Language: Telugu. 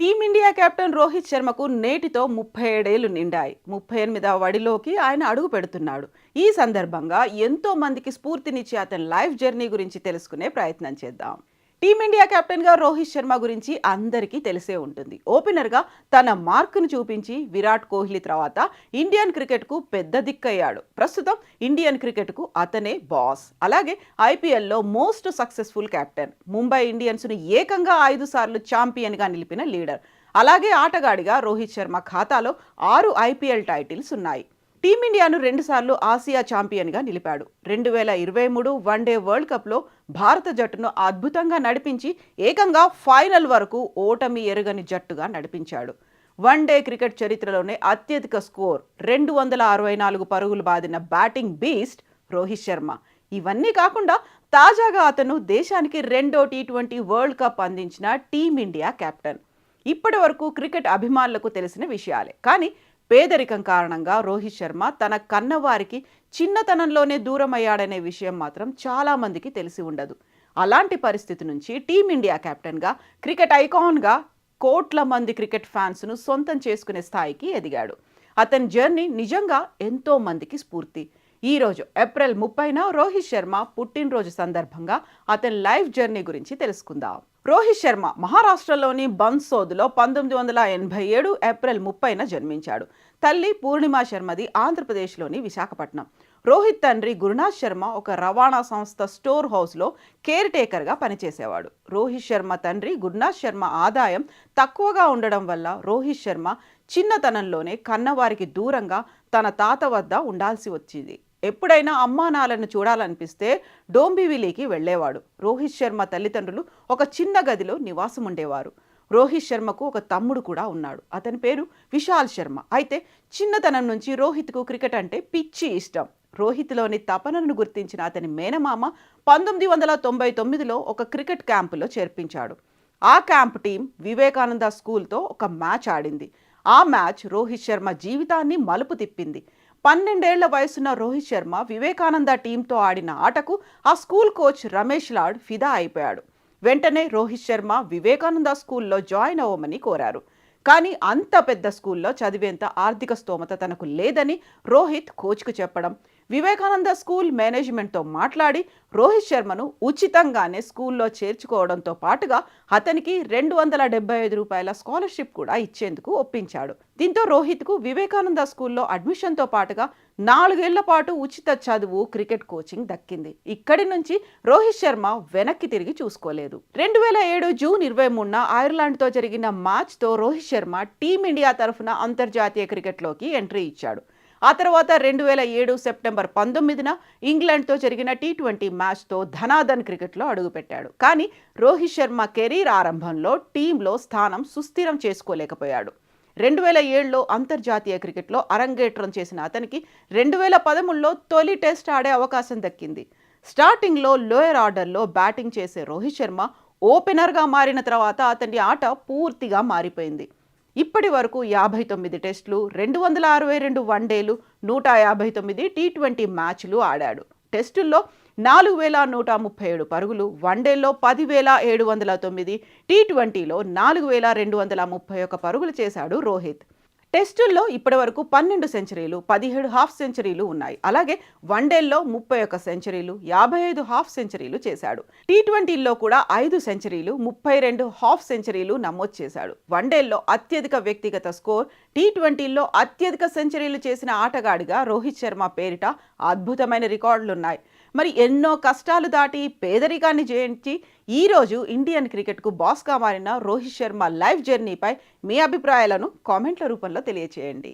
టీమిండియా కెప్టెన్ రోహిత్ శర్మకు నేటితో ముప్పై ఏడేళ్ళు నిండాయి. ముప్పై ఎనిమిదవ వడిలోకి ఆయన అడుగు పెడుతున్నాడు. ఈ సందర్భంగా ఎంతో మందికి స్ఫూర్తినిచ్చే అతని లైఫ్ జర్నీ గురించి తెలుసుకునే ప్రయత్నం చేద్దాం. టీమిండియా కెప్టెన్గా రోహిత్ శర్మ గురించి అందరికీ తెలిసే ఉంటుంది. ఓపెనర్గా తన మార్కును చూపించి విరాట్ కోహ్లీ తర్వాత ఇండియన్ క్రికెట్కు పెద్ద దిక్కయ్యాడు. ప్రస్తుతం ఇండియన్ క్రికెట్కు అతనే బాస్. అలాగే ఐపీఎల్లో మోస్ట్ సక్సెస్ఫుల్ కెప్టెన్ ముంబై ఇండియన్స్ను ఏకంగా ఐదు సార్లు ఛాంపియన్గా నిలిపిన లీడర్. అలాగే ఆటగాడిగా రోహిత్ శర్మ ఖాతాలో ఆరు ఐపీఎల్ టైటిల్స్ ఉన్నాయి. టీమిండియాను రెండుసార్లు ఆసియా ఛాంపియన్గా నిలిపాడు. రెండు వేల ఇరవై మూడు వన్డే వరల్డ్ కప్లో భారత జట్టును అద్భుతంగా నడిపించి ఏకంగా ఫైనల్ వరకు ఓటమి ఎరుగని జట్టుగా నడిపించాడు. వన్డే క్రికెట్ చరిత్రలోనే అత్యధిక స్కోర్ రెండు వందల అరవై నాలుగు పరుగులు బాదిన బ్యాటింగ్ బీస్ట్ రోహిత్ శర్మ. ఇవన్నీ కాకుండా తాజాగా అతను దేశానికి రెండో టీ ట్వంటీ వరల్డ్ కప్ అందించిన టీమిండియా కెప్టెన్. ఇప్పటి వరకు క్రికెట్ అభిమానులకు తెలిసిన విషయాలే. కానీ పేదరికం కారణంగా రోహిత్ శర్మ తన కన్నవారికి చిన్నతనంలోనే దూరం అయ్యాడనే విషయం మాత్రం చాలామందికి తెలిసి ఉండదు. అలాంటి పరిస్థితి నుంచి టీమిండియా కెప్టెన్గా క్రికెట్ ఐకాన్గా కోట్ల మంది క్రికెట్ ఫ్యాన్స్ను సొంతం చేసుకునే స్థాయికి ఎదిగాడు. అతని జర్నీ నిజంగా ఎంతో మందికి స్ఫూర్తి. ఈరోజు ఏప్రిల్ ముప్పైన రోహిత్ శర్మ పుట్టినరోజు సందర్భంగా అతని లైఫ్ జర్నీ గురించి తెలుసుకుందాం. రోహిత్ శర్మ మహారాష్ట్రలోని బన్సోద్లో పంతొమ్మిది వందల ఎనభై ఏడు ఏప్రిల్ ముప్పైన జన్మించాడు. తల్లి పూర్ణిమ శర్మది ఆంధ్రప్రదేశ్లోని విశాఖపట్నం. రోహిత్ తండ్రి గురునాథ్ శర్మ ఒక రవాణా సంస్థ స్టోర్ హౌస్లో కేర్ టేకర్గా పనిచేసేవాడు. రోహిత్ శర్మ తండ్రి గురునాథ్ శర్మ ఆదాయం తక్కువగా ఉండడం వల్ల రోహిత్ శర్మ చిన్నతనంలోనే కన్నవారికి దూరంగా తన తాత వద్ద ఉండాల్సి వచ్చింది. ఎప్పుడైనా అమ్మానాలను చూడాలనిపిస్తే డోంబివిలీకి వెళ్ళేవాడు. రోహిత్ శర్మ తల్లిదండ్రులు ఒక చిన్న గదిలో నివాసం ఉండేవారు. రోహిత్ శర్మకు ఒక తమ్ముడు కూడా ఉన్నాడు. అతని పేరు విశాల్ శర్మ. అయితే చిన్నతనం నుంచి రోహిత్కు క్రికెట్ అంటే పిచ్చి ఇష్టం. రోహిత్లోని తపనను గుర్తించిన అతని మేనమామ పంతొమ్మిది వందల తొంభై తొమ్మిదిలో ఒక క్రికెట్ క్యాంపులో చేర్పించాడు. ఆ క్యాంప్ టీం వివేకానంద స్కూల్తో ఒక మ్యాచ్ ఆడింది. ఆ మ్యాచ్ రోహిత్ శర్మ జీవితాన్ని మలుపు తిప్పింది. పన్నెండేళ్ళ వయసున్న రోహిత్ శర్మ వివేకానంద టీంతో ఆడిన ఆటకు ఆ స్కూల్ కోచ్ రమేష్ లాడ్ ఫిదా అయిపోయాడు. వెంటనే రోహిత్ శర్మ వివేకానంద స్కూల్లో జాయిన్ అవ్వమని కోరారు. కానీ అంత పెద్ద స్కూల్లో చదివేంత ఆర్థిక స్తోమత తనకు లేదని రోహిత్ కోచ్కు చెప్పడం వివేకానంద స్కూల్ మేనేజ్మెంట్తో మాట్లాడి రోహిత్ శర్మను ఉచితంగానే స్కూల్లో చేర్చుకోవడంతో పాటుగా అతనికి రెండు వందల డెబ్బై ఐదు రూపాయల స్కాలర్షిప్ కూడా ఇచ్చేందుకు ఒప్పించాడు. దీంతో రోహిత్కు వివేకానంద స్కూల్లో అడ్మిషన్తో పాటుగా నాలుగేళ్ళ పాటు ఉచిత చదువు క్రికెట్ కోచింగ్ దక్కింది. ఇక్కడి నుంచి రోహిత్ శర్మ వెనక్కి తిరిగి చూసుకోలేదు. రెండు వేల ఏడు జూన్ ఇరవై మూడున ఐర్లాండ్తో జరిగిన మ్యాచ్తో రోహిత్ శర్మ టీమిండియా తరఫున అంతర్జాతీయ క్రికెట్లోకి ఎంట్రీ ఇచ్చాడు. ఆ తర్వాత రెండు వేల ఏడు సెప్టెంబర్ పంతొమ్మిదిన ఇంగ్లాండ్తో జరిగిన టీ ట్వంటీ మ్యాచ్తో ధనాధన్ క్రికెట్లో అడుగుపెట్టాడు. కానీ రోహిత్ శర్మ కెరీర్ ఆరంభంలో టీంలో స్థానం సుస్థిరం చేసుకోలేకపోయాడు. రెండు వేల ఏడులో అంతర్జాతీయ క్రికెట్లో అరంగేట్రం చేసిన అతనికి రెండు వేల పదమూడులో తొలి టెస్ట్ ఆడే అవకాశం దక్కింది. స్టార్టింగ్లో లోయర్ ఆర్డర్లో బ్యాటింగ్ చేసే రోహిత్ శర్మ ఓపెనర్గా మారిన తర్వాత అతని ఆట పూర్తిగా మారిపోయింది. ఇప్పటి వరకు యాభై తొమ్మిది టెస్టులు రెండు వందల అరవై రెండు వన్డేలు నూట యాభై తొమ్మిది టీ ట్వంటీ మ్యాచ్లు ఆడాడు. టెస్టుల్లో నాలుగు వేల నూట ముప్పై ఏడు పరుగులు వన్డేల్లో పదివేల ఏడు వందల తొమ్మిది టీ ట్వంటీలో నాలుగు వేల రెండు వందల ముప్పై ఒక్క పరుగులు చేశాడు రోహిత్. టెస్టుల్లో ఇప్పటివరకు పన్నెండు సెంచరీలు పదిహేడు హాఫ్ సెంచరీలు ఉన్నాయి. అలాగే వన్డేల్లో ముప్పై ఒక్క సెంచరీలు యాభై ఐదు హాఫ్ సెంచరీలు చేశాడు. టీ ట్వంటీల్లో కూడా ఐదు సెంచరీలు ముప్పై రెండు హాఫ్ సెంచరీలు నమోదు చేశాడు. వన్డేల్లో అత్యధిక వ్యక్తిగత స్కోర్ టీ ట్వంటీల్లో అత్యధిక సెంచరీలు చేసిన ఆటగాడిగా రోహిత్ శర్మ పేరిట అద్భుతమైన రికార్డులున్నాయి. మరి ఎన్నో కష్టాలు దాటి పేదరికాన్ని జయించి ఈరోజు ఇండియన్ క్రికెట్కు బాస్గా మారిన రోహిత్ శర్మ లైఫ్ జర్నీపై మీ అభిప్రాయాలను కామెంట్ల రూపంలో తెలియచేయండి.